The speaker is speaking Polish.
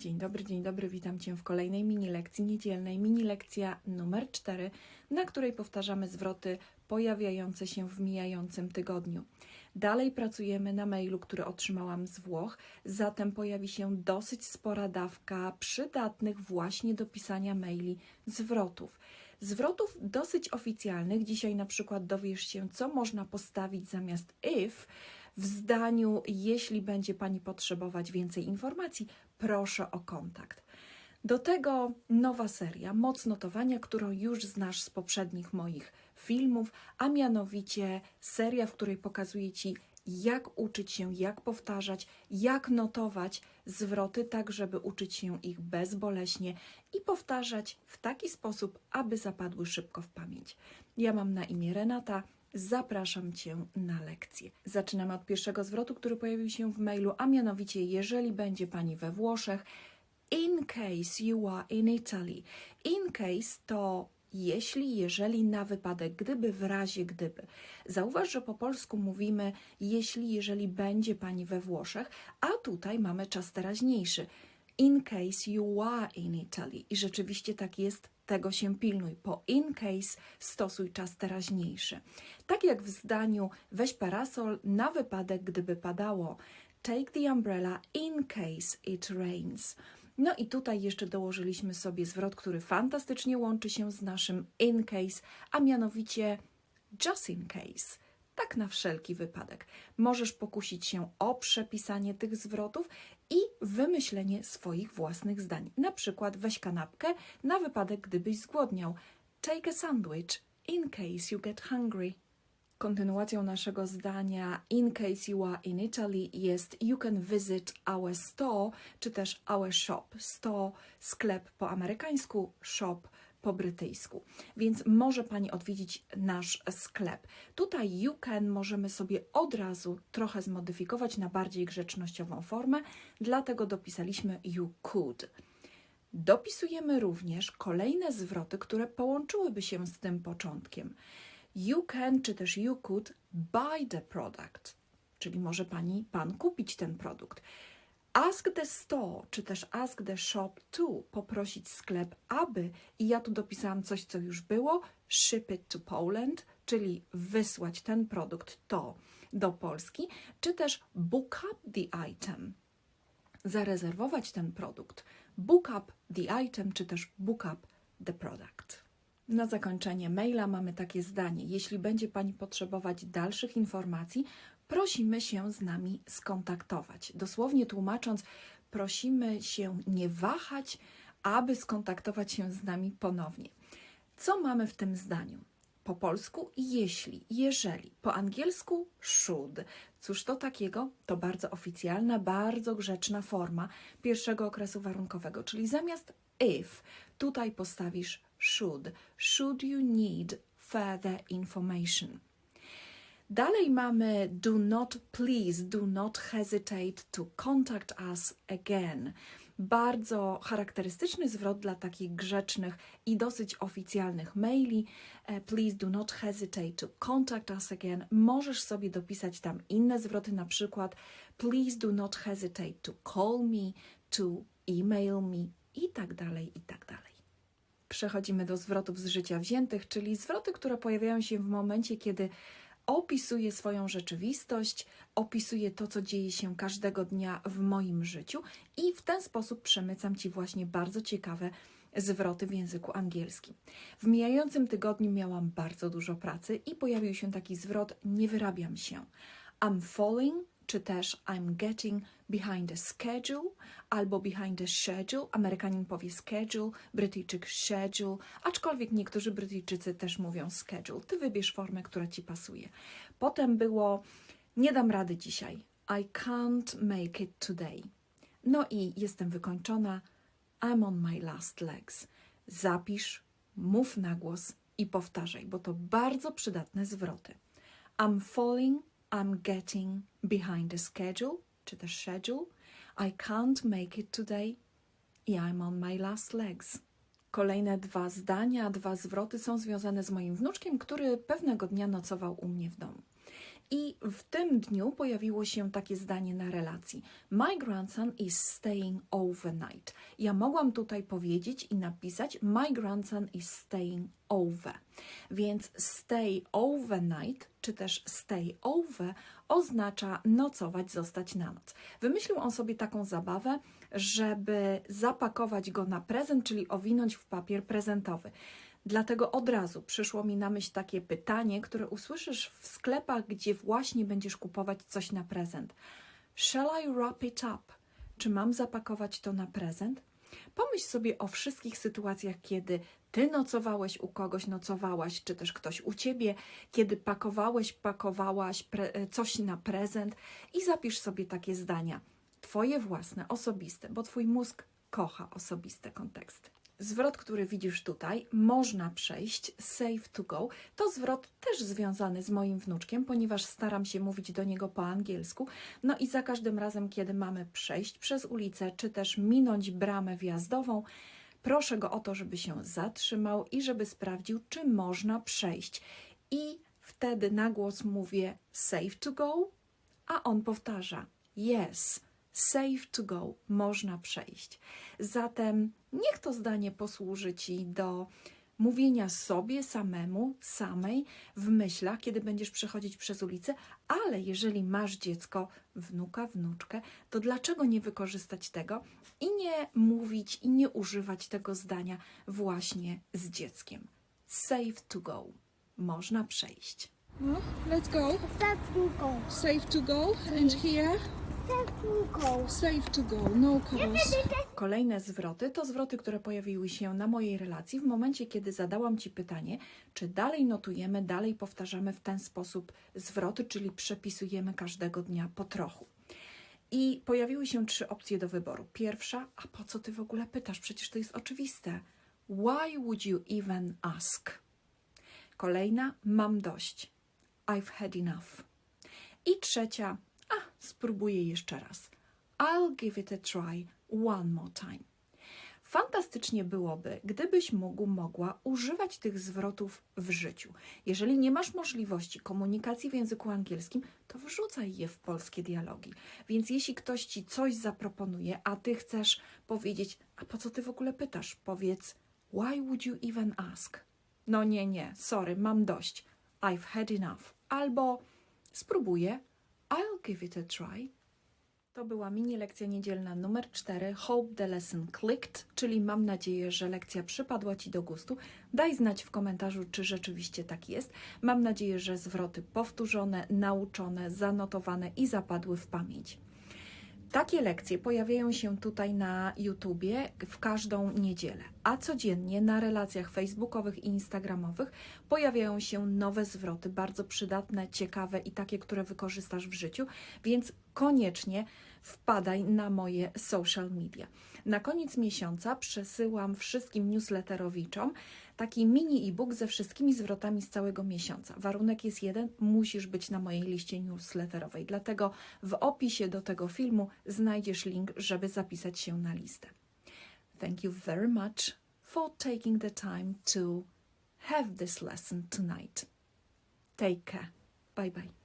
Dzień dobry, dzień dobry, witam Cię w kolejnej mini lekcji niedzielnej, mini lekcja numer 4, na której powtarzamy zwroty pojawiające się w mijającym tygodniu. Dalej pracujemy na mailu, który otrzymałam z Włoch, zatem pojawi się dosyć spora dawka przydatnych właśnie do pisania maili zwrotów. Zwrotów dosyć oficjalnych. Dzisiaj na przykład dowiesz się, co można postawić zamiast if w zdaniu, jeśli będzie Pani potrzebować więcej informacji, proszę o kontakt. Do tego nowa seria, moc notowania, którą już znasz z poprzednich moich filmów, a mianowicie seria, w której pokazuję Ci, jak uczyć się, jak powtarzać, jak notować zwroty, tak żeby uczyć się ich bezboleśnie i powtarzać w taki sposób, aby zapadły szybko w pamięć. Ja mam na imię Renata. Zapraszam Cię na lekcję. Zaczynamy od pierwszego zwrotu, który pojawił się w mailu, a mianowicie, jeżeli będzie Pani we Włoszech, in case you are in Italy. In case to jeśli, jeżeli, na wypadek gdyby, w razie gdyby. Zauważ, że po polsku mówimy jeśli, jeżeli będzie Pani we Włoszech, a tutaj mamy czas teraźniejszy. In case you are in Italy. I rzeczywiście tak jest, tego się pilnuj. Po in case stosuj czas teraźniejszy. Tak jak w zdaniu weź parasol na wypadek, gdyby padało. Take the umbrella in case it rains. No i tutaj jeszcze dołożyliśmy sobie zwrot, który fantastycznie łączy się z naszym in case, a mianowicie just in case. Tak na wszelki wypadek. Możesz pokusić się o przepisanie tych zwrotów i wymyślenie swoich własnych zdań. Na przykład weź kanapkę na wypadek, gdybyś zgłodniał. Take a sandwich in case you get hungry. Kontynuacją naszego zdania in case you are in Italy jest you can visit our store, czy też our shop. Store, sklep po amerykańsku, shop po brytyjsku. Więc może Pani odwiedzić nasz sklep. Tutaj you can możemy sobie od razu trochę zmodyfikować na bardziej grzecznościową formę, dlatego dopisaliśmy you could. Dopisujemy również kolejne zwroty, które połączyłyby się z tym początkiem. You can czy też you could buy the product, czyli może pani, pan kupić ten produkt. Ask the store, czy też ask the shop to, poprosić sklep, aby, i ja tu dopisałam coś, co już było, ship it to Poland, czyli wysłać ten produkt to do Polski, czy też book up the item, zarezerwować ten produkt, book up the item, czy też book up the product. Na zakończenie maila mamy takie zdanie: Jeśli będzie Pani potrzebować dalszych informacji, prosimy się z nami skontaktować. Dosłownie tłumacząc, prosimy się nie wahać, aby skontaktować się z nami ponownie. Co mamy w tym zdaniu? Po polsku jeśli, jeżeli, po angielsku should. Cóż to takiego? To bardzo oficjalna, bardzo grzeczna forma pierwszego okresu warunkowego, czyli zamiast if tutaj postawisz should. Should you need further information? Dalej mamy do not please, do not hesitate to contact us again. Bardzo charakterystyczny zwrot dla takich grzecznych i dosyć oficjalnych maili. E, Please do not hesitate to contact us again. Możesz sobie dopisać tam inne zwroty, na przykład please do not hesitate to call me, to email me i tak dalej, i tak dalej. Przechodzimy do zwrotów z życia wziętych, czyli zwroty, które pojawiają się w momencie, kiedy opisuję swoją rzeczywistość, opisuję to, co dzieje się każdego dnia w moim życiu i w ten sposób przemycam Ci właśnie bardzo ciekawe zwroty w języku angielskim. W mijającym tygodniu miałam bardzo dużo pracy i pojawił się taki zwrot nie wyrabiam się. I'm falling czy też I'm getting behind the schedule albo behind the schedule. Amerykanin powie schedule, Brytyjczyk schedule, aczkolwiek niektórzy Brytyjczycy też mówią schedule. Ty wybierz formę, która ci pasuje. Potem było nie dam rady dzisiaj. I can't make it today. No i jestem wykończona. I'm on my last legs. Zapisz, mów na głos i powtarzaj, bo to bardzo przydatne zwroty. I'm falling, I'm getting behind the schedule, czy też schedule. I can't make it today i I'm on my last legs. Kolejne dwa zdania, dwa zwroty są związane z moim wnuczkiem, który pewnego dnia nocował u mnie w domu. I w tym dniu pojawiło się takie zdanie na relacji: My grandson is staying overnight. Ja mogłam tutaj powiedzieć i napisać: My grandson is staying over. Więc stay overnight, czy też stay over, oznacza nocować, zostać na noc. Wymyślił on sobie taką zabawę, żeby zapakować go na prezent, czyli owinąć w papier prezentowy. Dlatego od razu przyszło mi na myśl takie pytanie, które usłyszysz w sklepach, gdzie właśnie będziesz kupować coś na prezent. Shall I wrap it up? Czy mam zapakować to na prezent? Pomyśl sobie o wszystkich sytuacjach, kiedy ty nocowałeś u kogoś, nocowałaś, czy też ktoś u ciebie, kiedy pakowałeś, pakowałaś pre- coś na prezent i zapisz sobie takie zdania. Twoje własne, osobiste, bo twój mózg kocha osobiste konteksty. Zwrot, który widzisz tutaj, można przejść save to go. To zwrot też związany z moim wnuczkiem, ponieważ staram się mówić do niego po angielsku. No i za każdym razem, kiedy mamy przejść przez ulicę, czy też minąć bramę wjazdową, proszę go o to, żeby się zatrzymał i żeby sprawdził, czy można przejść. I wtedy na głos mówię save to go, a on powtarza yes. Safe to go, można przejść. Zatem niech to zdanie posłuży Ci do mówienia sobie samemu, samej w myślach, kiedy będziesz przechodzić przez ulicę, ale jeżeli masz dziecko, wnuka, wnuczkę, to dlaczego nie wykorzystać tego i nie mówić i nie używać tego zdania właśnie z dzieckiem? Safe to go, można przejść. No, let's go. Let's go. Safe to go. And here. Safe to go. No cars. Kolejne zwroty to zwroty, które pojawiły się na mojej relacji w momencie, kiedy zadałam Ci pytanie, czy dalej notujemy, dalej powtarzamy w ten sposób zwroty, czyli przepisujemy każdego dnia po trochu. I pojawiły się trzy opcje do wyboru. Pierwsza, a po co Ty w ogóle pytasz? Przecież to jest oczywiste. Why would you even ask? Kolejna, mam dość. I've had enough. I trzecia, spróbuję jeszcze raz. I'll give it a try one more time. Fantastycznie byłoby, gdybyś mógł, mogła używać tych zwrotów w życiu. Jeżeli nie masz możliwości komunikacji w języku angielskim, to wrzucaj je w polskie dialogi. Więc jeśli ktoś ci coś zaproponuje, a ty chcesz powiedzieć, a po co ty w ogóle pytasz? Powiedz, why would you even ask? No nie, nie, sorry, mam dość. I've had enough. Albo spróbuję, I'll give it a try. To była mini lekcja niedzielna numer 4. Hope the lesson clicked, czyli mam nadzieję, że lekcja przypadła Ci do gustu. Daj znać w komentarzu, czy rzeczywiście tak jest. Mam nadzieję, że zwroty powtórzone, nauczone, zanotowane i zapadły w pamięć. Takie lekcje pojawiają się tutaj na YouTubie w każdą niedzielę, a codziennie na relacjach facebookowych i instagramowych pojawiają się nowe zwroty, bardzo przydatne, ciekawe i takie, które wykorzystasz w życiu, więc koniecznie wpadaj na moje social media. Na koniec miesiąca przesyłam wszystkim newsletterowiczom taki mini e-book ze wszystkimi zwrotami z całego miesiąca. Warunek jest jeden, musisz być na mojej liście newsletterowej. Dlatego w opisie do tego filmu znajdziesz link, żeby zapisać się na listę. Thank you very much for taking the time to have this lesson tonight. Take care. Bye bye.